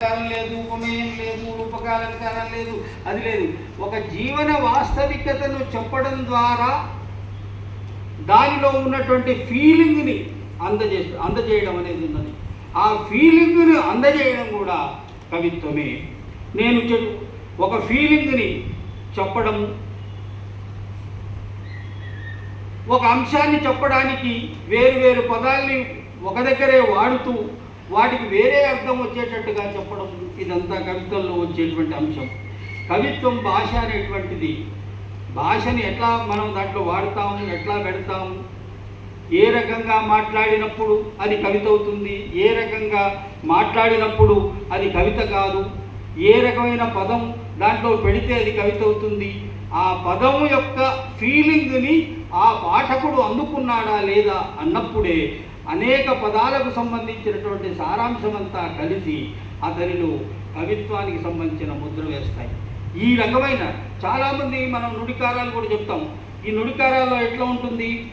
ఉపకారం లేదు ఉపమేయం లేదు ఉపకారం లేదు అది లేదు. ఒక జీవన వాస్తవికతను చెప్పడం ద్వారా దానిలో ఉన్నటువంటి ఫీలింగ్ని అందజే అందజేయడం అనేది ఉన్నది. ఆ ఫీలింగ్ని అందజేయడం కూడా కవిత్వమే. నేను ఒక ఫీలింగ్ని చెప్పడం ఒక అంశాన్ని చెప్పడానికి వేరు వేరు పదాల్ని ఒక దగ్గరే వాడుతూ వాటికి వేరే అర్థం వచ్చేటట్టుగా చెప్పడం ఇదంతా కవిత్వంలో వచ్చేటువంటి అంశం. కవిత్వం భాష అనేటువంటిది. భాషని ఎట్లా మనం దాంట్లో వాడతాము ఎట్లా పెడతాము ఏ రకంగా మాట్లాడినప్పుడు అది కవిత అవుతుంది ఏ రకంగా మాట్లాడినప్పుడు అది కవిత కాదు ఏ రకమైన పదం దాంట్లో పెడితే అది కవిత అవుతుంది ఆ పదము యొక్క ఫీలింగ్ని ఆ పాఠకుడు అందుకున్నాడా లేదా అన్నప్పుడే అనేక పదాలకు సంబంధించినటువంటి సారాంశం అంతా కలిసి అతనిలో కవిత్వానికి సంబంధించిన ముద్ర వేస్తాయి. ఈ రకమైన చాలామంది మనం నుడికారాలు కూడా చెప్తాం. ఈ నుడికారాల్లో ఎట్లా ఉంటుంది?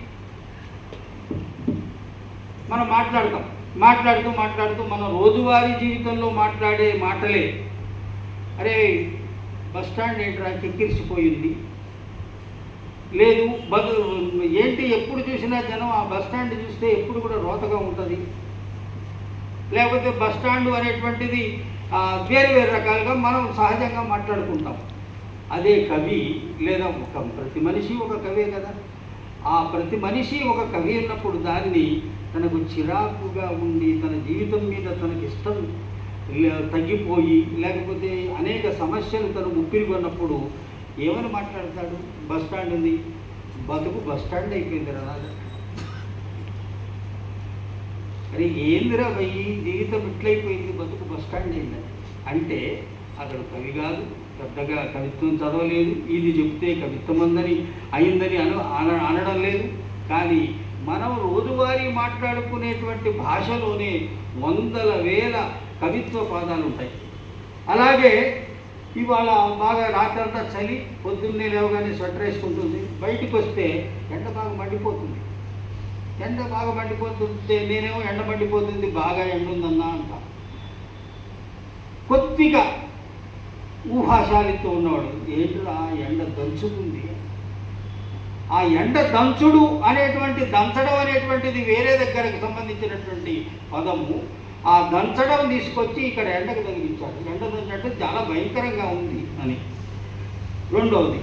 మనం మాట్లాడతాం. మాట్లాడుతూ మాట్లాడుతూ మనం రోజువారీ జీవితంలో మాట్లాడే మాటలే. అరే బస్ స్టాండ్ ఏంట్రా? కిక్కిరిసిపోయింది. లేదు బస్ ఏంటి ఎప్పుడు చూసినా జనం ఆ బస్ స్టాండ్ చూస్తే ఎప్పుడు కూడా రోతగా ఉంటుంది. లేకపోతే బస్ స్టాండ్ అనేటువంటిది వేరు వేరు రకాలుగా మనం సహజంగా మాట్లాడుకుంటాం. అదే కవి లేదా ఒక ప్రతి మనిషి ఒక కవే కదా. ఆ ప్రతి మనిషి ఒక కవి ఉన్నప్పుడు దాన్ని తనకు చిరాకుగా ఉండి తన జీవితం మీద తనకి ఇష్టం తగ్గిపోయి లేకపోతే అనేక సమస్యలు తను ముప్పిరి కొన్నప్పుడు ఏమని మాట్లాడతాడు? బస్ స్టాండ్ ఉంది. బతుకు బస్ స్టాండ్ అయిపోయింది రాదా అరే ఏందిరా భయ్యి జీవితం ఇట్లయిపోయింది. బతుకు బస్ స్టాండ్ అయింది? అంటే అతడు కవి కాదు పెద్దగా కవిత్వం చదవలేదు. ఇది చెప్తే కవిత్వం అందని అయిందని అను అన- అనడం లేదు. కానీ మనం రోజువారీ మాట్లాడుకునేటువంటి భాషలోనే వందల వేల కవిత్వ పాదాలు ఉంటాయి. అలాగే ఇవాళ బాగా రాత్రంతా చలి పొద్దున్నే లేవగానే స్వెటర్ వేసుకుంటుంది. బయటికి వస్తే ఎండ బాగా మండిపోతుంది. ఎండ బాగా మండిపోతుంటే నేనేమో ఎండ మండిపోతుంది బాగా ఎండ ఉందన్నా అంట. కొద్దిగా ఊహాశాలితో ఉన్నవాడు ఏంటిరా ఎండ దంచుతుంది? ఆ ఎండ దంచుడు అనేటువంటి దంచడం అనేటువంటిది వేరే దగ్గరకు సంబంధించినటువంటి పదము. ఆ దంచడం తీసుకొచ్చి ఇక్కడ ఎండకు తగిలించాడు ఎండ దంచడం చాలా భయంకరంగా ఉంది అని. రెండవది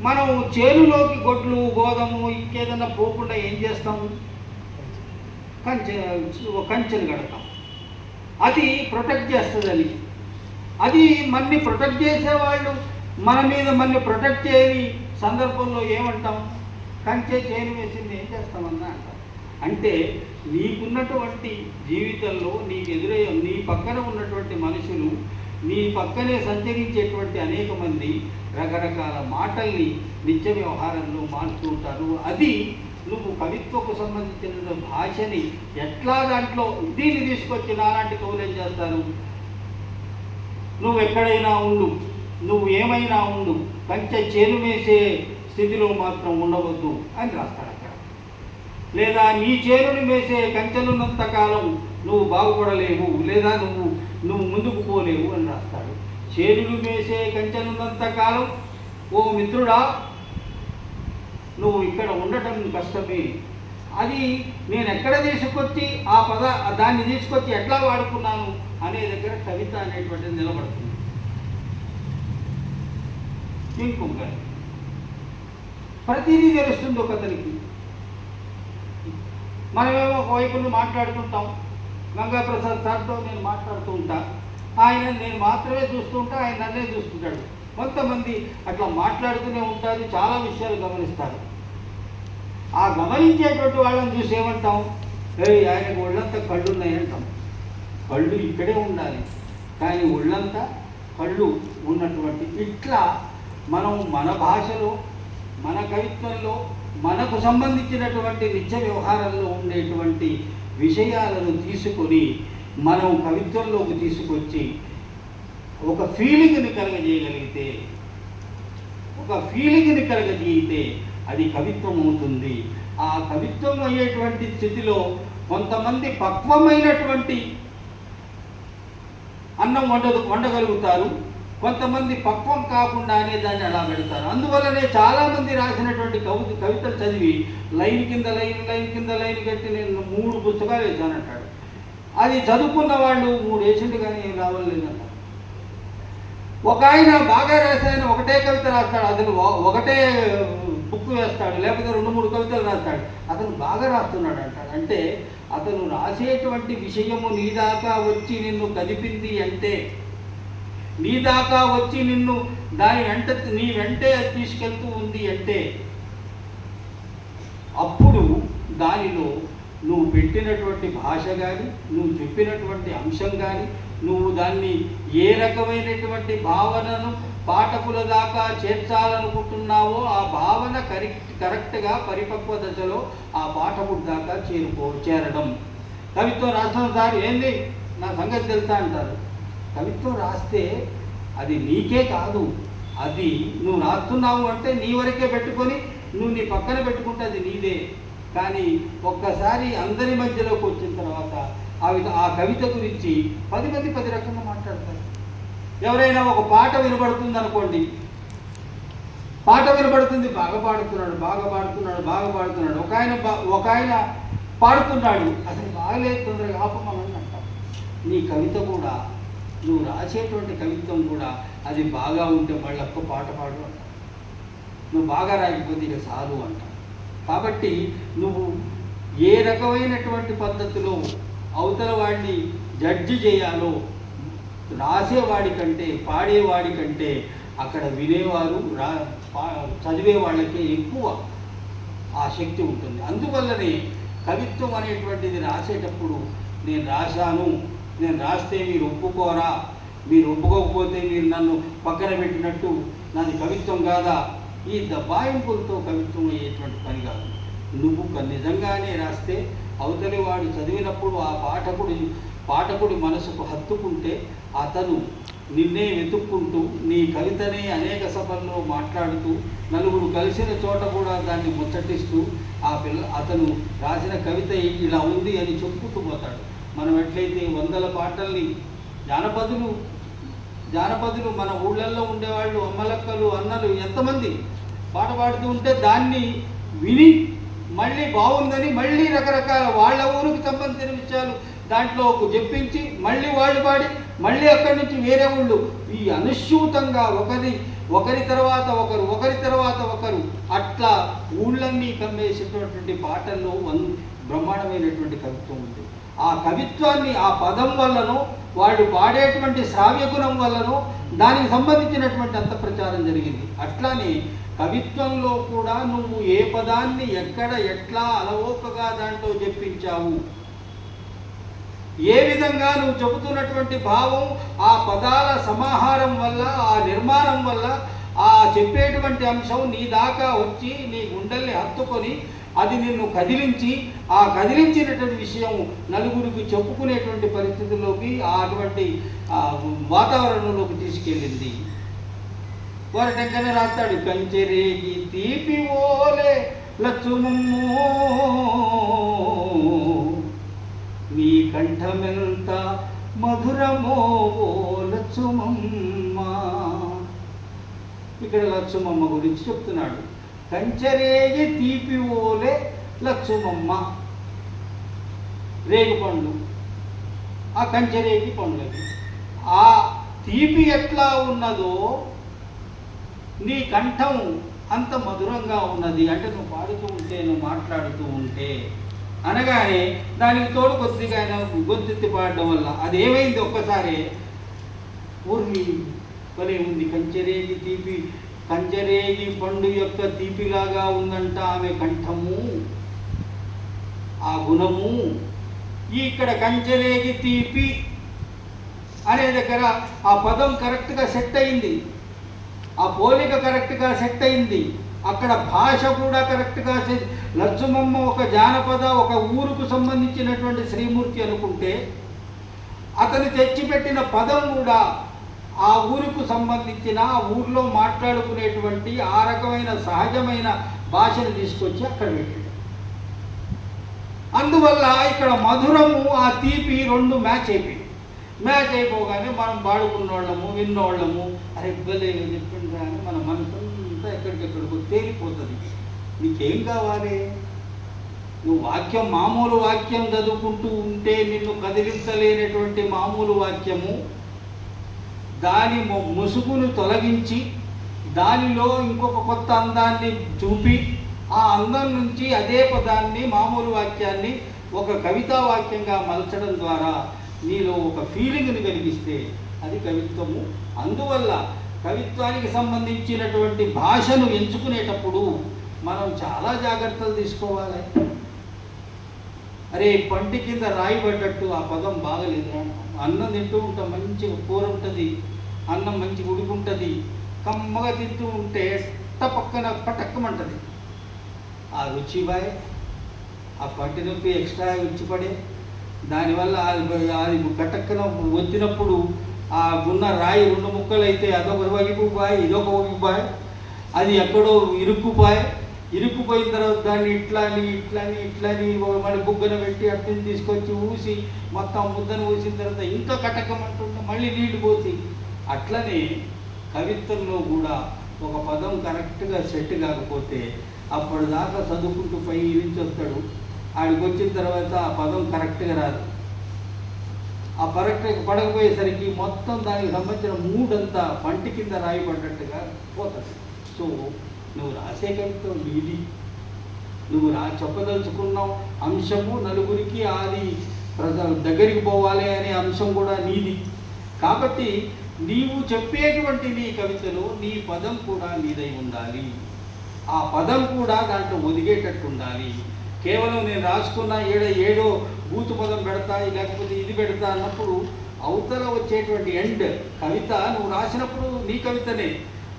మనం చేనులోకి గొడ్లు గోధుమ ఇంకేదన్నా పోకుండా ఏం చేస్తాము కంచె కంచెను కడతాం. అది ప్రొటెక్ట్ చేస్తుందని. అది మన్ని ప్రొటెక్ట్ చేసేవాళ్ళు మన మీద మన్ని ప్రొటెక్ట్ చేయని సందర్భంలో ఏమంటాం? కంచె చేను వేసింది ఏం చేస్తామన్నా అంటాం అంటే నీకున్నటువంటి జీవితంలో నీకు ఎదురయ్యే నీ పక్కన ఉన్నటువంటి మనుషులు నీ పక్కనే సంచరించేటువంటి అనేక మంది రకరకాల మాటల్ని నిత్య వ్యవహారంలో మారుతూ ఉంటారు. అది నువ్వు కవిత్వకు సంబంధించిన భాషని ఎట్లా దాంట్లో దీన్ని తీసుకొచ్చి నాలాంటి కవులు ఏం చేస్తారు? నువ్వు ఎక్కడైనా ఉండు నువ్వు ఏమైనా ఉండు కంచె చేరువేసే స్థితిలో మాత్రం ఉండవద్దు అని రాస్తాడు లేదా నీ చేనుని వేసే కంచెలున్నంత కాలం నువ్వు బాగుపడలేవు లేదా నువ్వు నువ్వు ముందుకు పోలేవు అని రాస్తాడు. చేనులు వేసే కంచెలున్నంత కాలం ఓ మిత్రుడా నువ్వు ఇక్కడ ఉండటం కష్టమే. అది నేను ఎక్కడ తీసుకొచ్చి ఆ పద దాన్ని తీసుకొచ్చి ఎట్లా వాడుకున్నాను అనే దగ్గర కవిత అనేటువంటిది నిలబడుతుంది. ఇంకొక ప్రతిదీ తెలుస్తుంది ఒకతనికి. మనమేమో ఒకవైపు మాట్లాడుతుంటాం గంగాప్రసాద్ సార్తో నేను మాట్లాడుతూ ఉంటా. ఆయన నేను మాత్రమే చూస్తుంటా ఆయన నన్నే చూస్తుంటాడు. కొంతమంది అట్లా మాట్లాడుతూనే ఉంటారు చాలా విషయాలు గమనిస్తారు. ఆ గమనించేటువంటి వాళ్ళని చూసి ఏమంటాం? ఏ ఆయనకు ఒళ్ళంతా కళ్ళు ఉన్నాయంటాం. కళ్ళు ఇక్కడే ఉండాలి. కానీ ఒళ్ళంతా కళ్ళు ఉన్నటువంటి ఇట్లా మనం మన భాషలో మన కవిత్వంలో మనకు సంబంధించినటువంటి నిత్య వ్యవహారంలో ఉండేటువంటి విషయాలను తీసుకొని మనం కవిత్వంలోకి తీసుకొచ్చి ఒక ఫీలింగ్ని కలగజేయగలిగితే ఒక ఫీలింగ్ని కలగజేయితే అది కవిత్వం అవుతుంది. ఆ కవిత్వం అయ్యేటువంటి స్థితిలో కొంతమంది పక్వమైనటువంటి అన్నం వండదు వండగలుగుతారు. కొంతమంది పక్వం కాకుండానే దాన్ని అలా పెడతారు. అందువల్లనే చాలామంది రాసినటువంటి కవి కవితలు చదివి లైన్ కింద లైన్ లైన్ కింద లైన్ కట్టి నేను మూడు పుస్తకాలు వేసానంటాడు అది చదువుకున్న వాళ్ళు మూడు వేసిండు కానీ ఏం రావాలేదంట ఒక ఆయన బాగా రాశాయని ఒకటే కవిత రాస్తాడు. అతను ఒకటే బుక్ వేస్తాడు. లేకపోతే రెండు మూడు కవితలు రాస్తాడు. అతను బాగా రాస్తున్నాడు అంటాడు. అంటే అతను రాసేటువంటి విషయము నీ దాకా వచ్చి నిన్ను కదిపింది అంటే నీ దాకా వచ్చి నిన్ను దాని వెంట నీ వెంటే తీసుకెళ్తూ ఉంది అంటే అప్పుడు దానిలో నువ్వు పెట్టినటువంటి భాష కానీ నువ్వు చెప్పినటువంటి అంశం కానీ నువ్వు దాన్ని ఏ రకమైనటువంటి భావనను పాఠకుల దాకా చేర్చాలనుకుంటున్నావో ఆ భావన కరెక్ట్ కరెక్ట్గా పరిపక్వ దశలో ఆ పాఠకుడి దాకా చేరుకో చేరడం. కవిత్వం రాసిన సార్ ఏంది? నా సంగతి తెలుసా అంటారు. కవిత్వం రాస్తే అది నీకే కాదు. అది నువ్వు రాస్తున్నావు అంటే నీ వరకే పెట్టుకొని నువ్వు నీ పక్కన పెట్టుకుంటే అది నీదే. కానీ ఒక్కసారి అందరి మధ్యలోకి వచ్చిన తర్వాత అవి ఆ కవిత గురించి పది మంది పది రకంగా మాట్లాడతారు. ఎవరైనా ఒక పాట వినబడుతుంది అనుకోండి పాట వినబడుతుంది బాగా పాడుతున్నాడు బాగా పాడుతున్నాడు బాగా పాడుతున్నాడు. ఒక ఆయన ఒక ఆయన పాడుతున్నాడు. అసలు బాగలేదు తొందరగా ఆపమని అంటాం నీ కవిత కూడా నువ్వు రాసేటువంటి కవిత్వం కూడా అది బాగా ఉంటే మళ్ళీ ఒక్క పాట పాడు అంట. నువ్వు బాగా రాయకపోతే ఇక చాలు అంట. కాబట్టి నువ్వు ఏ రకమైనటువంటి పద్ధతిలో అవతల వాడిని జడ్జి చేయాలో రాసేవాడి కంటే పాడేవాడి కంటే అక్కడ వినేవారు రా చదివే వాళ్ళకే ఎక్కువ ఆ శక్తి ఉంటుంది. అందువల్లనే కవిత్వం అనేటువంటిది రాసేటప్పుడు నేను రాశాను నేను రాస్తే మీరు ఒప్పుకోరా? మీరు ఒప్పుకోకపోతే మీరు నన్ను పక్కన పెట్టినట్టు నాది కవిత్వం కాదా? ఈ దబాయింపులతో కవిత్వం అయ్యేటువంటి పని కాదు. నువ్వు క- నిజంగానే రాస్తే అవతలి వాడు చదివినప్పుడు ఆ పాఠకుడి పాఠకుడి మనసుకు హత్తుకుంటే అతను నిన్నే వెతుక్కుంటూ నీ కవితనే అనేక సభల్లో మాట్లాడుతూ నలుగురు కలిసిన చోట కూడా దాన్ని ముచ్చటిస్తూ ఆ పిల్ల అతను రాసిన కవిత ఇలా ఉంది అని చెప్పుకుంటూ పోతాడు. మనం ఎట్లయితే వందల పాటల్ని జానపదులు జానపదులు మన ఊళ్ళల్లో ఉండేవాళ్ళు అమ్మలక్కలు అన్నలు ఎంతమంది పాట పాడుతూ ఉంటే దాన్ని విని మళ్ళీ బాగుందని మళ్ళీ రకరకాల వాళ్ళ ఊరికి సంబంధించిన విషయాలు దాంట్లో ఒక చెప్పించి మళ్ళీ వాళ్ళు పాడి మళ్ళీ అక్కడి నుంచి వేరే ఊళ్ళు. ఈ అనుస్యూతంగా ఒకరి ఒకరి తర్వాత ఒకరు ఒకరి తర్వాత ఒకరు అట్లా ఊళ్ళన్నీ కమ్మేసేటటువంటి పాటల్లో వన్ బ్రహ్మాండమైనటువంటి కవిత్వం ఉంది. ఆ కవిత్వాన్ని ఆ పదం వల్లను వాళ్ళు పాడేటువంటి శ్రావ్య గుణం వల్లనో దానికి సంబంధించినటువంటి అంత ప్రచారం జరిగింది. అట్లానే కవిత్వంలో కూడా నువ్వు ఏ పదాన్ని ఎక్కడ ఎట్లా అలవోకగా దాంట్లో చెప్పించావు? ఏ విధంగా నువ్వు చెబుతున్నటువంటి భావం ఆ పదాల సమాహారం వల్ల ఆ నిర్మాణం వల్ల ఆ చెప్పేటువంటి అంశం నీ దాకా వచ్చి నీ గుండెల్ని హత్తుకొని అది నిన్ను కదిలించి ఆ కదిలించినటువంటి విషయం నలుగురికి చెప్పుకునేటువంటి పరిస్థితుల్లోకి ఆ అటువంటి వాతావరణంలోకి తీసుకెళ్ళింది. వారి టెంకనే రాస్తాడు కంచెరేగి తీపి ఓలే లచ్చుమమ్మో. నీ కంఠమెంత మధురమో ఓ లచ్చుమమ్మ. ఇక్కడ లచ్చుమమ్మ గురించి చెప్తున్నాడు. కంచరేగి తీపి ఓలే లచ్చుమమ్మ రేగుపండు ఆ కంచరేగి పండ్లకి ఆ తీపి ఎట్లా ఉన్నదో నీ కంఠం అంత మధురంగా ఉన్నది. అంటే నువ్వు పాడుతూ ఉంటే నువ్వు మాట్లాడుతూ ఉంటే. అనగానే దానికి తోడు కొద్దిగా ఆయన గొంతెత్తి పాడడం వల్ల అది ఏమైంది ఒక్కసారి? ఊర్మి భలే ఉంది. కంచెరేగి తీపి కంజరేగి పండు యొక్క తీపిలాగా ఉందంట ఆమె కంఠము. ఆ గుణము. ఇక్కడ కంచెరేగి తీపి అనే దగ్గర ఆ పదం కరెక్ట్గా సెట్ అయింది. ఆ పోలిక కరెక్ట్గా సెట్ అయింది. అక్కడ భాష కూడా కరెక్ట్గా సెట్ ఒక జానపద ఒక ఊరుకు సంబంధించినటువంటి శ్రీమూర్తి అనుకుంటే అతను తెచ్చిపెట్టిన పదం కూడా ఆ ఊరికి సంబంధించిన ఆ ఊర్లో మాట్లాడుకునేటువంటి ఆ రకమైన సహజమైన భాషను తీసుకొచ్చి అక్కడ పెట్టాడు. అందువల్ల ఇక్కడ మధురము ఆ తీపి రెండు మ్యాచ్ అయిపోయింది మ్యాచ్ అయిపోగానే మనం పాడుకున్నోళ్ళము విన్నోళ్ళము అరే ఇబ్బంది చెప్పింది కానీ మన మనసు అంతా ఎక్కడికెక్కడికో తేలిపోతుంది. నీకేం కావాలి? నువ్వు వాక్యం మామూలు వాక్యం చదువుకుంటూ ఉంటే నిన్ను కదిలించలేనటువంటి మామూలు వాక్యము దాని ముసుగును తొలగించి దానిలో ఇంకొక కొత్త అందాన్ని చూపి ఆ అందం నుంచి అదే పదాన్ని మామూలు వాక్యాన్ని ఒక కవితా వాక్యంగా మలచడం ద్వారా నీలో ఒక ఫీలింగ్ని కలిగిస్తే అది కవిత్వము. అందువల్ల కవిత్వానికి సంబంధించినటువంటి భాషను ఎంచుకునేటప్పుడు మనం చాలా జాగ్రత్తలు తీసుకోవాలి. అరే పంటి కింద రాయి పడ్డట్టు ఆ పదం బాగలేదురా. అన్నం తింటూ ఉంటాం మంచిగా కూర ఉంటుంది అన్నం మంచిగా ఉడుకుంటుంది కమ్మగా తింటూ ఉంటే ఎట్ట పక్కన పటక్కమంటుంది. ఆ రుచి బాయ్ ఆ పంటి నొప్పి ఎక్స్ట్రా రుచి పడే దానివల్ల అది కటక్కన వచ్చినప్పుడు ఆ గున్న రాయి రెండు ముక్కలు అయితే అదొక వైపు బాయ్ ఇదొక వైపు బాయ్ అది ఎక్కడో ఇరుక్కుపాయ్ ఇరుక్కుపోయిన తర్వాత దాన్ని ఇట్లా అని ఇట్లా అని ఇట్లా అని మళ్ళీ బుగ్గన పెట్టి అట్టిని తీసుకొచ్చి ఊసి మొత్తం ముద్దను ఊసిన తర్వాత ఇంకా కటకమంటుంటే మళ్ళీ నీళ్ళు పోసి. అట్లనే కవిత్వంలో కూడా ఒక పదం కరెక్ట్గా సెట్ కాకపోతే అప్పుడు దాకా చదువుకుంటూ పై నుంచి వస్తాడు. ఆడికి వచ్చిన తర్వాత ఆ పదం కరెక్ట్గా రాదు. ఆ కరెక్ట్ పడకపోయేసరికి మొత్తం దానికి సంబంధించిన మూడంతా పంటి కింద రాయబడ్డట్టుగా పోతుంది. సో నువ్వు రాసే కవిత్వం నీది. నువ్వు రా చెప్పదలుచుకున్నావు అంశము నలుగురికి అది ప్రజ దగ్గరికి పోవాలి అనే అంశం కూడా నీది. కాబట్టి నీవు చెప్పేటువంటి నీ కవితలో నీ పదం కూడా నీదై ఉండాలి. ఆ పదం కూడా దాంట్లో ఒదిగేటట్టు ఉండాలి. కేవలం నేను రాసుకున్న ఏడ ఏడో బూతు పదం పెడతా లేకపోతే ఇది పెడతా అన్నప్పుడు అవతల వచ్చేటువంటి ఎండ్ కవిత నువ్వు రాసినప్పుడు నీ కవితనే.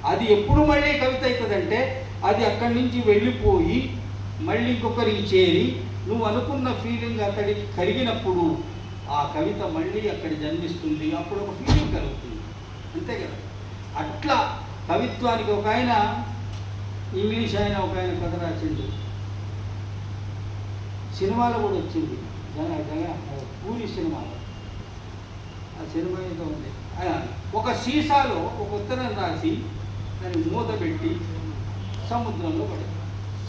అది ఎప్పుడు మళ్ళీ కవిత అవుతుందంటే అది అక్కడి నుంచి వెళ్ళిపోయి మళ్ళీ ఇంకొకరికి చేరి నువ్వు అనుకున్న ఫీలింగ్ అతడికి కలిగినప్పుడు ఆ కవిత మళ్ళీ అక్కడ జన్మిస్తుంది. అప్పుడు ఒక ఫీలింగ్ కలుగుతుంది. అంతే కదా? అట్లా కవిత్వానికి ఒక ఆయన ఇంగ్లీష్ ఆయన ఒక ఆయన కథ రాసిండు. సినిమాలో కూడా వచ్చింది. పూరి సినిమాలో ఆ సినిమా ఏదో ఉంది. ఒక సీసాలో ఒక ఉత్తరం రాసి దాన్ని మూత పెట్టి సముద్రంలో పడే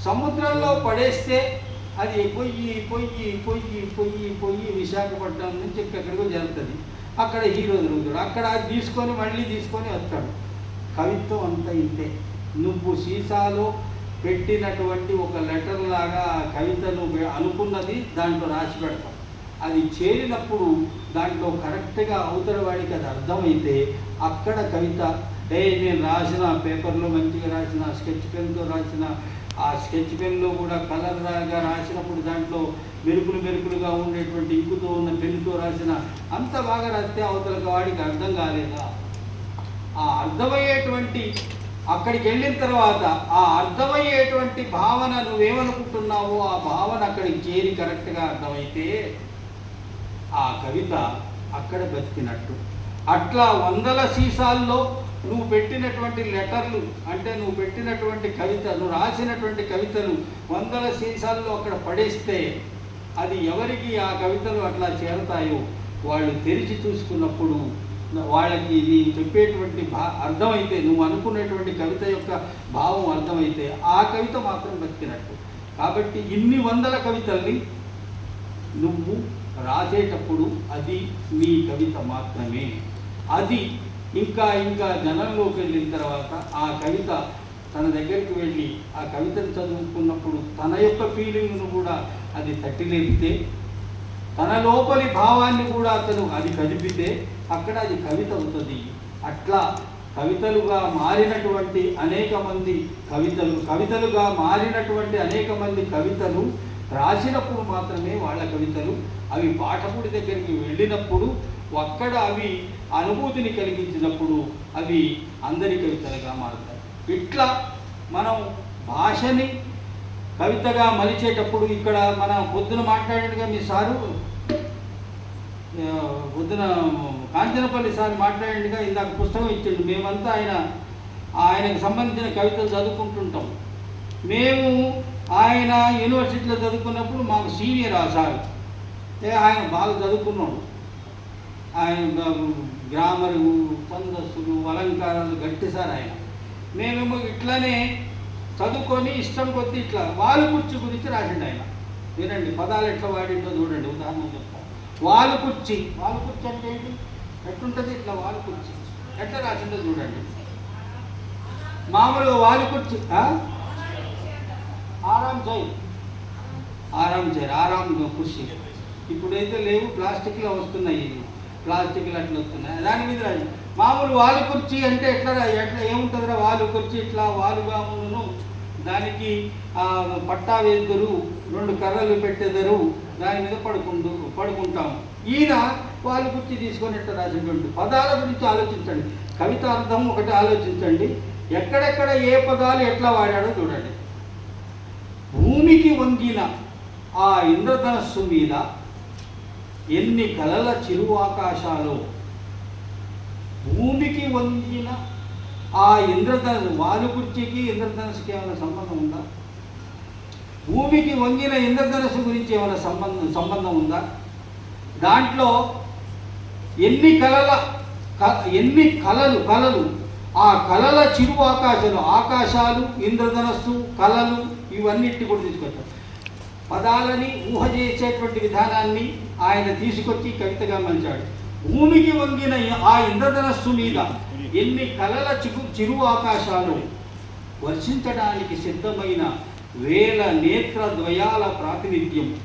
సముద్రంలో పడేస్తే అది పొయ్యి పొయ్యి పొయ్యి పొయ్యి పొయ్యి విశాఖపట్నం నుంచి ఎక్కడికో జరుగుతుంది అక్కడ హీరో దొరుకుతాడు అక్కడ అది తీసుకొని మళ్ళీ తీసుకొని వస్తాడు. కవిత్వం అంతా ఇంతే. నువ్వు సీసాలో పెట్టినటువంటి ఒక లెటర్ లాగా కవితను అనుకున్నది దాంట్లో రాసి పెడతాం. అది చేరినప్పుడు దాంట్లో కరెక్ట్గా అవతల వాడికి అది అర్థమైతే అక్కడ కవిత ఏ నేను రాసిన పేపర్లో మంచిగా రాసిన స్కెచ్ పెన్తో రాసిన ఆ స్కెచ్ పెన్లో కూడా కలర్ లాగా రాసినప్పుడు దాంట్లో మెరుపులు మెరుపులుగా ఉండేటువంటి ఇంకుతో ఉన్న పెన్నుతో రాసిన అంత బాగా రాస్తే అవతల వాడికి అర్థం కాలేదా? ఆ అర్థమయ్యేటువంటి అక్కడికి వెళ్ళిన తర్వాత ఆ అర్థమయ్యేటువంటి భావన నువ్వేమనుకుంటున్నావో ఆ భావన అక్కడికి చేరి కరెక్ట్గా అర్థమైతే ఆ కవిత అక్కడ బతికినట్టు. అట్లా వందల సీసాల్లో నువ్వు పెట్టినటువంటి లెటర్లు అంటే నువ్వు పెట్టినటువంటి కవిత నువ్వు రాసినటువంటి కవితలు వందల సీసాల్లో అక్కడ పడేస్తే అది ఎవరికి ఆ కవితలు అట్లా చేరతాయో వాళ్ళు తెరిచి చూసుకున్నప్పుడు వాళ్ళకి నేను చెప్పేటువంటి భా అర్థమైతే నువ్వు అనుకునేటువంటి కవిత యొక్క భావం అర్థమైతే ఆ కవిత మాత్రం బతికినట్టు. కాబట్టి ఇన్ని వందల కవితల్ని నువ్వు రాసేటప్పుడు అది నీ కవిత మాత్రమే. అది ఇంకా ఇంకా జనంలోకి వెళ్ళిన తర్వాత ఆ కవిత తన దగ్గరికి వెళ్ళి ఆ కవితను చదువుకున్నప్పుడు తన యొక్క ఫీలింగ్ను కూడా అది తట్టిలేపితే తన లోపలి భావాన్ని కూడా అతను అది కదిపితే అక్కడ అది కవిత అవుతుంది. అట్లా కవితలుగా మారినటువంటి అనేక మంది కవితలు కవితలుగా మారినటువంటి అనేక మంది కవితలు రాసినప్పుడు మాత్రమే వాళ్ళ కవితలు అవి పాఠకుడి దగ్గరికి వెళ్ళినప్పుడు అక్కడ అవి అనుభూతిని కలిగించినప్పుడు అవి అందరి కవితలుగా మారుతాయి. ఇట్లా మనం భాషని కవితగా మలిచేటప్పుడు ఇక్కడ మన పొద్దున మాట్లాడినట్టుగా మీ సారు పొద్దున కాంచనపల్లి సార్ మాట్లాడినట్టుగా ఇందాక పుస్తకం ఇచ్చిండు. మేమంతా ఆయన ఆయనకు సంబంధించిన కవితలు చదువుకుంటుంటాం. మేము ఆయన యూనివర్సిటీలో చదువుకున్నప్పుడు మాకు సీనియర్ ఆ సార్. ఆయన బాగా చదువుకున్నాడు. ఆయన గ్రామరు ఛందస్సులు అలంకారాలు గట్టి సార్ ఆయన. మేమేమో ఇట్లానే చదువుకొని ఇష్టం కొద్ది ఇట్లా వాలు కుర్చీ గురించి రాసిండు ఆయన. వినండి పదాలు ఎట్లా వాడిండో చూడండి ఉదాహరణ చెప్తా. వాలు కుర్చీ. వాలు కుర్చీ అంటే ఏంటి? ఎట్లుంటుంది ఇట్లా వాలు కుర్చీ? ఎట్లా రాసిండో చూడండి. మామూలుగా వాలు కుర్చీ ఆరామ్ ఆరాం చేయి ఆరాం చేయరు ఆరాం కుర్చీ. ఇప్పుడైతే లేవు ప్లాస్టిక్లో వస్తున్నాయి. ప్లాస్టిక్లు అట్లా వస్తున్నాయి. దాని మీద రాజు మామూలు వాలు కుర్చీ అంటే ఎట్లా రా- ఎట్లా ఏముంటుందిరా వాలు కుర్చీ? ఇట్లా వాలుగామును దానికి పట్టా వేద్దరు రెండు కర్రలు పెట్టెదరు దాని మీద పడుకుంటూ పడుకుంటాం ఈయన వాళ్ళు గుర్తి తీసుకొని ఎట్లా రాసినటువంటి పదాల గురించి ఆలోచించండి. కవిత అర్థం ఒకటి ఆలోచించండి. ఎక్కడెక్కడ ఏ పదాలు ఎట్లా వాడాడో చూడండి. భూమికి వంగిన ఆ ఇంద్రధనస్సు మీద ఎన్ని కలల చిరు ఆకాశాలు. భూమికి వంగిన ఆ ఇంద్రధను వాలుకుర్చికి ఇంద్రధనస్సుకి ఏమైనా సంబంధం ఉందా? భూమికి వంగిన ఇంద్రధనస్సు గురించి ఏమైనా సంబంధం సంబంధం ఉందా? దాంట్లో ఎన్ని కలల క- ఎన్ని కలలు కలలు? ఆ కలల చిరు ఆకాశాలు ఆకాశాలు ఇంద్రధనస్సు కలలు ఇవన్నిటి కూడా తీసుకొచ్చారు. పదాలని ఊహ చేసేటువంటి విధానాన్ని ఆయన తీసుకొచ్చి కవితగా మలిచాడు. భూమికి వంగిన ఆ ఇంద్రధనస్సు మీద ఎన్ని కలల చిరు చిరు ఆకాశాలు వర్షించడానికి సిద్ధమైన వేల నేత్ర ద్వయాల ప్రాతినిధ్యం.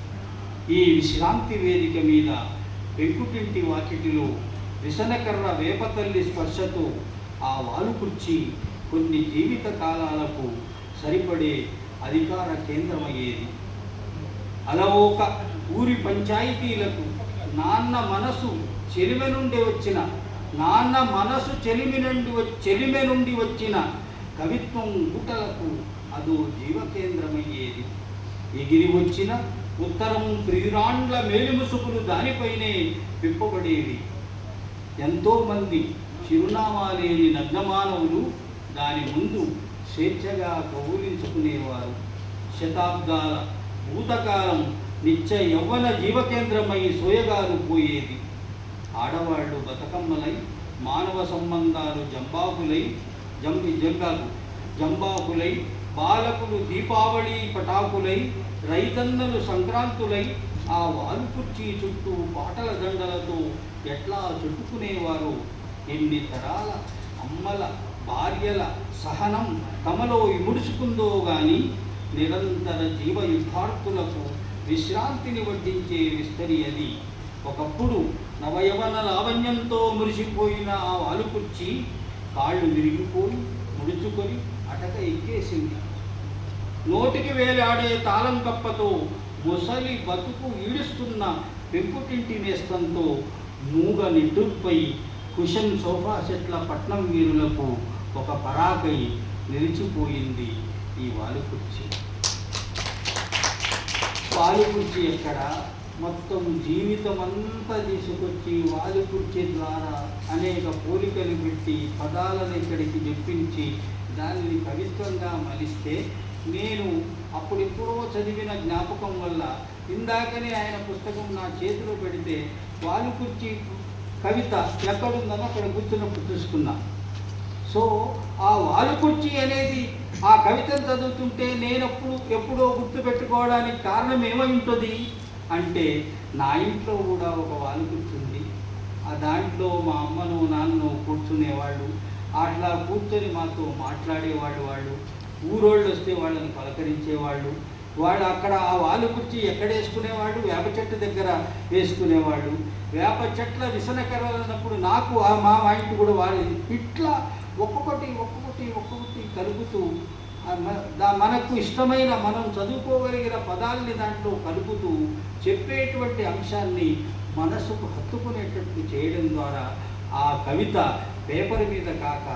ఈ విశ్రాంతి వేదిక మీద పెంకుటింటి వాకిటిలో విసనకర్ర వేపతల్లి స్పర్శతో ఆ వాలుకుర్చి కొన్ని జీవిత కాలాలకు సరిపడే అధికార కేంద్రమయ్యేది. అలవోక ఊరి పంచాయతీలకు నాన్న మనసు చెలిమె నుండి వచ్చిన నాన్న మనసు చెలిమి నుండి వ- చెలిమె నుండి వచ్చిన కవిత్వం ఊటలకు అదో జీవకేంద్రమయ్యేది. ఎగిరి వచ్చిన ఉత్తరం ప్రియురాండ్ల మేలుముసుకులు దానిపైనే విప్పబడేవి. ఎంతోమంది చిరునామా లేని నగ్నమానవులు దాని ముందు స్వేచ్ఛగా కౌలించుకునేవారు శతాబ్దాల భూతకాలం నిత్య యవ్వన జీవకేంద్రమై సోయగాలు పోయేది. ఆడవాళ్ళు బతుకమ్మలై మానవ సంబంధాలు జంబాకులై జంబి జంబాకు జంబాకులై బాలకులు దీపావళి పటాకులై రైతన్నలు సంక్రాంతులై ఆ వాలు కుర్చీ చుట్టూ పాటల దండలతో ఎట్లా చుట్టుకునేవారు? ఎన్ని తరాల అమ్మల భార్యల సహనం తమలో ఇముడుచుకుందో గాని నిరంతర జీవ యుద్ధార్థులకు విశ్రాంతిని వడ్డించే విస్తరి అది. ఒకప్పుడు నవయవన లావణ్యంతో మురిసిపోయిన ఆ వాలుకుర్చి కాళ్ళు విరిగిపోయి ముడుచుకొని అటక ఎక్కేసింది. నోటికి వేలాడే తాళం కప్పతో ముసలి బతుకు ఈడుస్తున్న పెంకుటింటి నేస్తంతో మూగ నిట్టుపై కుషన్ సోఫా సెట్ల పట్నం వీరులకు ఒక పరాకై నిలిచిపోయింది ఈ వాలుకుర్చీ వాలుకుర్చీ ఎక్కడ? మొత్తం జీవితం అంతా తీసుకొచ్చి వాలుకుర్చీ ద్వారా అనేక పోలికలు పెట్టి పదాలను ఇక్కడికి చెప్పించి దానిని కవిత్వంగా మలిస్తే నేను అప్పుడెప్పుడో చదివిన జ్ఞాపకం వల్ల ఇందాకనే ఆయన పుస్తకం నా చేతిలో పెడితే వాలుకుర్చీ కవిత ఎక్కడుందని అక్కడ కూర్చున్నప్పుడు చూసుకున్నా. సో ఆ వాలుకుర్చి అనేది ఆ కవితను చదువుతుంటే నేనప్పుడు ఎప్పుడో గుర్తు పెట్టుకోవడానికి కారణం ఏమై ఉంటుంది? అంటే నా ఇంట్లో కూడా ఒక వాలుకుర్చి ఉంది. ఆ దాంట్లో మా అమ్మను నాన్నను కూర్చునేవాళ్ళు. అట్లా కూర్చొని మాతో మాట్లాడేవాళ్ళు వాళ్ళు. ఊరోళ్ళు వస్తే వాళ్ళని పలకరించేవాళ్ళు. వాళ్ళు అక్కడ ఆ వాలు కుర్చీ ఎక్కడ వేసుకునేవాళ్ళు? వేప చెట్టు దగ్గర వేసుకునేవాళ్ళు. వేప చెట్ల విసనకరన్నప్పుడు నాకు ఆ మా ఇంటి కూడా వాళ్ళు ఇట్లా ఒక్కొక్కటి ఒక్కొక్కటి ఒక్కొక్కటి కలుపుతూ మనకు ఇష్టమైన మనం చదువుకోగలిగిన పదాల్ని దాంట్లో కలుపుతూ చెప్పేటువంటి అంశాన్ని మనసుకు హత్తుకునేటట్టు చేయడం ద్వారా ఆ కవిత పేపర్ మీద కాక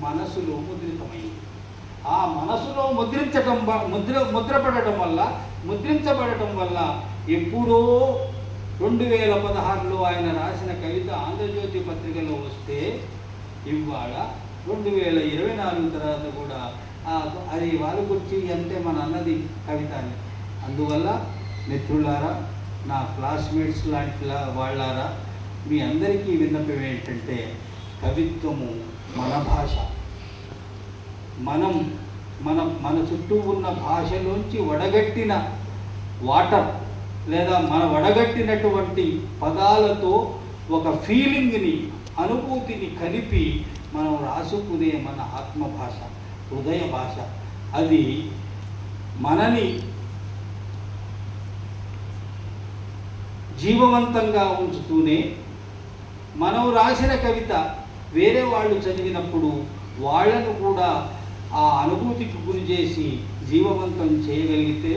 మనసులో ముద్రితమైంది. ఆ మనసులో ముద్రించటం ముద్ర ముద్రపడటం వల్ల ముద్రించబడటం వల్ల ఎప్పుడో రెండు వేల పదహారులో ఆయన రాసిన కవిత ఆంధ్రజ్యోతి పత్రికలో వస్తే ఇవాళ రెండు వేల ఇరవై నాలుగు తర్వాత కూడా అది వాళ్ళ గురించి అంటే మన అన్నది కవిత అని అందువల్ల మిత్రులారా నా క్లాస్మేట్స్ లాంటి వాళ్ళారా మీ అందరికీ విన్నపం ఏంటంటే కవిత్వము మన భాష. మనం మన మన చుట్టూ ఉన్న భాషలోంచి వడగట్టిన వాటర్ లేదా మన వడగట్టినటువంటి పదాలతో ఒక ఫీలింగ్ని అనుభూతిని కలిపి మనం రాసుకునే మన ఆత్మ భాష హృదయ భాష. అది మనని జీవవంతంగా ఉంచుతూనే మనం రాసిన కవిత వేరే వాళ్ళు చదివినప్పుడు వాళ్ళను కూడా ఆ అనుభూతికి గురి చేసి జీవవంతం చేయగలిగితే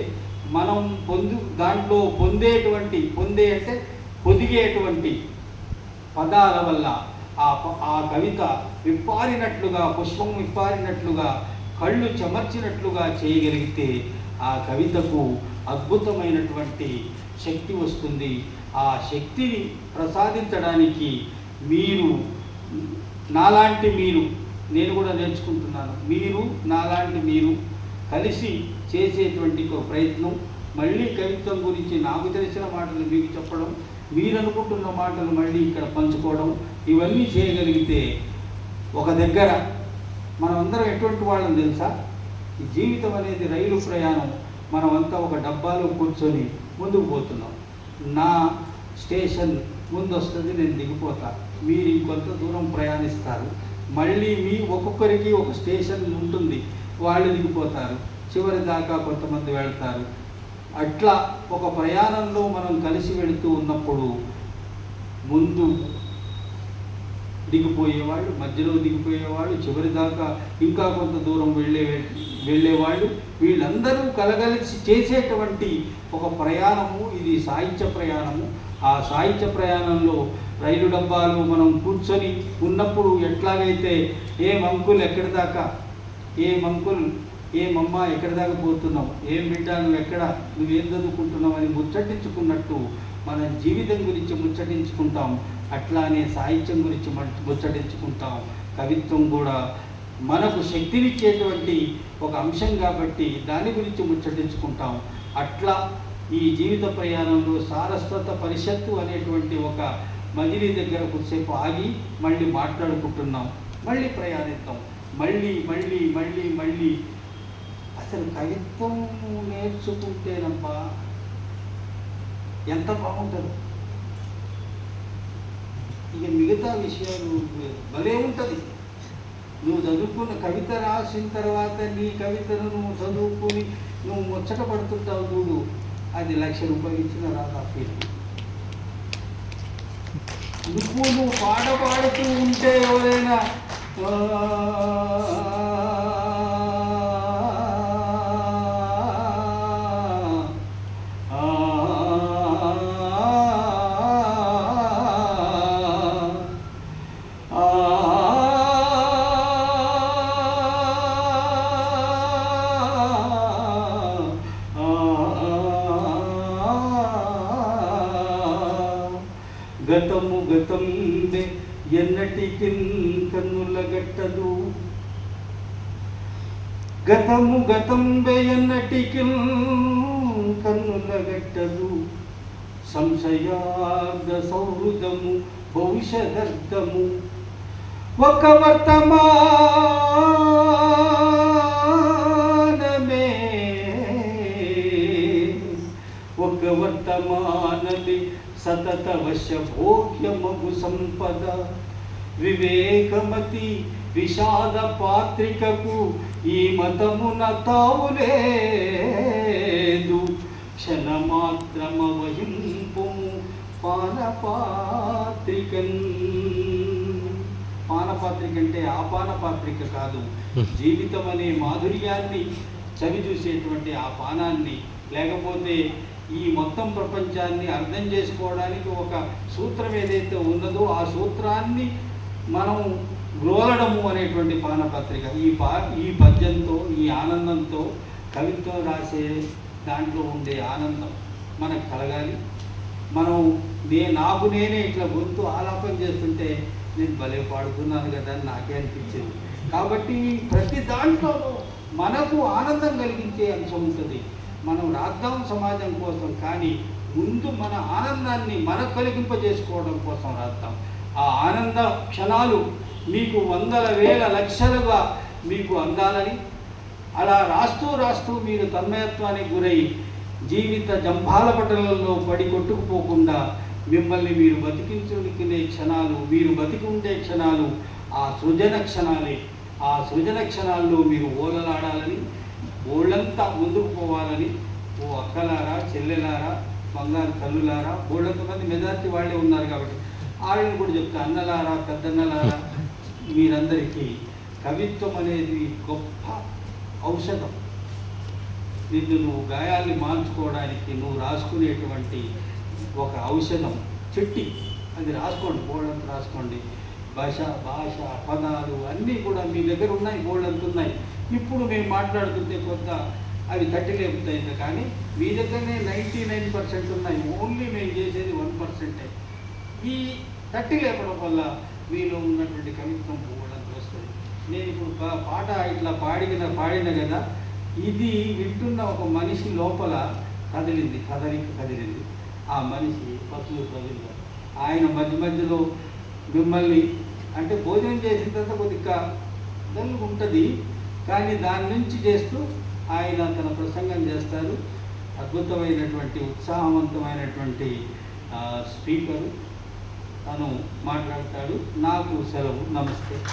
మనం పొందు దాంట్లో పొందేటువంటి పొందే అంటే పొదిగేటువంటి పదాల వల్ల ఆ ఆ కవిత విప్పారినట్లుగా పుష్పం విప్పారినట్లుగా కళ్ళు చెమర్చినట్లుగా చేయగలిగితే ఆ కవితకు అద్భుతమైనటువంటి శక్తి వస్తుంది. ఆ శక్తిని ప్రసాదించడానికి మీరు నాలాంటి మీరు నేను కూడా నేర్చుకుంటున్నాను. మీరు నాలాంటి మీరు కలిసి చేసేటువంటి ఒక ప్రయత్నం మళ్ళీ కవిత్వం గురించి నాకు తెలిసిన మాటలు మీకు చెప్పడం మీరు అనుకుంటున్న మాటలు మళ్ళీ ఇక్కడ పంచుకోవడం ఇవన్నీ చేయగలిగితే ఒక దగ్గర మనమందరం ఎటువంటి వాళ్ళం తెలుసా? జీవితం అనేది రైలు ప్రయాణం. మనమంతా ఒక డబ్బాలో కూర్చొని ముందుకు పోతున్నాం. నా స్టేషన్ ముందు వస్తుంది నేను దిగిపోతా. మీరు ఇంకొంత దూరం ప్రయాణిస్తారు. మళ్ళీ మీ ఒక్కొక్కరికి ఒక స్టేషన్ ఉంటుంది. వాళ్ళు దిగిపోతారు. చివరి దాకా కొంతమంది వెళ్తారు. అట్లా ఒక ప్రయాణంలో మనం కలిసి వెళుతూ ఉన్నప్పుడు ముందు దిగిపోయేవాళ్ళు మధ్యలో దిగిపోయేవాళ్ళు చివరి దాకా ఇంకా కొంత దూరం వెళ్ళే వెళ్ళేవాళ్ళు వీళ్ళందరూ కలగలిసి చేసేటువంటి ఒక ప్రయాణము ఇది సాహిత్య ప్రయాణము. ఆ సాహిత్య ప్రయాణంలో రైలు డబ్బాలు మనం కూర్చొని ఉన్నప్పుడు ఎట్లాగైతే ఏ మంకులు ఎక్కడి దాకా? ఏ మంకులు ఏమమ్మా ఎక్కడ దాకా పోతున్నావు? ఏం బిడ్డ నువ్వు ఎక్కడ? నువ్వేం చదువుకుంటున్నావు అని ముచ్చటించుకున్నట్టు మన జీవితం గురించి ముచ్చటించుకుంటాం. అట్లానే సాహిత్యం గురించి మ- ముచ్చటించుకుంటాం. కవిత్వం కూడా మనకు శక్తినిచ్చేటువంటి ఒక అంశం కాబట్టి దాని గురించి ముచ్చటించుకుంటాం. అట్లా ఈ జీవిత ప్రయాణంలో సారస్వత పరిషత్తు అనేటువంటి ఒక మజిలీ దగ్గర కొద్దిసేపు ఆగి మళ్ళీ మాట్లాడుకుంటున్నాం. మళ్ళీ ప్రయాణిద్దాం. మళ్ళీ మళ్ళీ మళ్ళీ మళ్ళీ అసలు కవిత్వం నేర్చుకుంటేనప్ప ఎంత బాగుంటుంది. ఇక మిగతా విషయాలు భలే ఉంటుంది. నువ్వు చదువుకున్న కవిత రాసిన తర్వాత నీ కవితను నువ్వు చదువుకుని నువ్వు ముచ్చట పడుతుంటావు చూడు. అది లక్ష రూపాయలు ఇచ్చిన రాదా ఫీల్ నువ్వు నువ్వు పాట పాడుతూ ఉంటే ఎవరైనా ఎన్నటికి కన్నుల గట్టదు గతము గతంబే ఎన్నటికి కన్నుల గట్టదు సంశయార్థ సౌహృదము భవిష్యదర్థము ఒక వర్తమానమే ఒక వర్తమానమే సతత వశ భోగ్యమగు సంపద వివేకమతి విషాద పాత్రికకు ఈ మతమున తావులేదు క్షణమాత్రమ వహింపుము పానపాత్రికన్ పానపాత్రిక అంటే ఆపాన పాత్రిక కాదు. జీవితం అనే మాధుర్యాన్ని చవి చూసేటువంటి ఆ పానాన్ని లేకపోతే ఈ మొత్తం ప్రపంచాన్ని అర్థం చేసుకోవడానికి ఒక సూత్రం ఏదైతే ఉన్నదో ఆ సూత్రాన్ని మనం గ్రోలడము అనేటువంటి పానపత్రిక ఈ పా ఈ పద్యంతో ఈ ఆనందంతో కవిత్వం రాసే దాంట్లో ఉండే ఆనందం మనకు కలగాలి. మనం నే నాకు నేనే ఇట్లా గొంతు ఆలాపం చేస్తుంటే నేను భలే పాడుతున్నాను కదా అని నాకే అనిపించింది. కాబట్టి ప్రతి దాంట్లోనూ మనకు ఆనందం కలిగించే అంశం ఉంటుంది. మనం రాద్దాం సమాజం కోసం కానీ ముందు మన ఆనందాన్ని మనకు కలిగింపజేసుకోవడం కోసం రాద్దాం. ఆ ఆనంద క్షణాలు మీకు వందల వేల లక్షలుగా మీకు అందాలని అలా రాస్తూ రాస్తూ మీరు తన్మయత్వానికి గురై జీవిత జంభాల పటలలో పడి కొట్టుకుపోకుండా మిమ్మల్ని మీరు బతికించుకునే క్షణాలు మీరు బతికి ఉండే క్షణాలు ఆ సృజన క్షణాలే. ఆ సృజన క్షణాల్లో మీరు ఓలలాడాలని ఓళ్ళంతా ముందుకు పోవాలని ఓ అక్కలారా చెల్లెలారా బంగారు తల్లులారా బోళ్ళంత మంది మెజార్టీ వాళ్ళే ఉన్నారు కాబట్టి వాళ్ళని కూడా చెప్తా అన్నలారా పెద్దన్నలారా మీరందరికీ కవిత్వం అనేది గొప్ప ఔషధం. నిన్ను నువ్వు గాయాల్ని మార్చుకోవడానికి నువ్వు రాసుకునేటువంటి ఒక ఔషధం చెట్టి. అది రాసుకోండి బోల్డంత రాసుకోండి. భాష భాష పదాలు అన్నీ కూడా మీ దగ్గర ఉన్నాయి బోల్డంత ఉన్నాయి. ఇప్పుడు మేము మాట్లాడుతుంటే కొంత అవి తట్టి లేపుతాయి కానీ మీ దగ్గరనే నైంటీ నైన్ పర్సెంట్ ఉన్నాయి. ఓన్లీ మేము చేసేది వన్ పర్సెంటే. ఈ తట్టి లేపడం వల్ల మీలో ఉన్నటువంటి కవిత్వం పోవడానికి వస్తుంది నేను ఇప్పుడు పా- పాట ఇట్లా పాడిన పాడిన కదా ఇది వింటున్న ఒక మనిషి లోపల కదిలింది కదలిక కదిలింది. ఆ మనిషి పశువు కదిలింది. ఆయన మధ్య మధ్యలో మిమ్మల్ని అంటే భోజనం చేసిన తర్వాత కొద్దిగా డల్ ఉంటుంది కానీ దాని నుంచి చేస్తూ ఆయన తన ప్రసంగం చేస్తారు. అద్భుతమైనటువంటి ఉత్సాహవంతమైనటువంటి స్పీకరు. తను మాట్లాడతాడు. నాకు సెలవు. నమస్తే.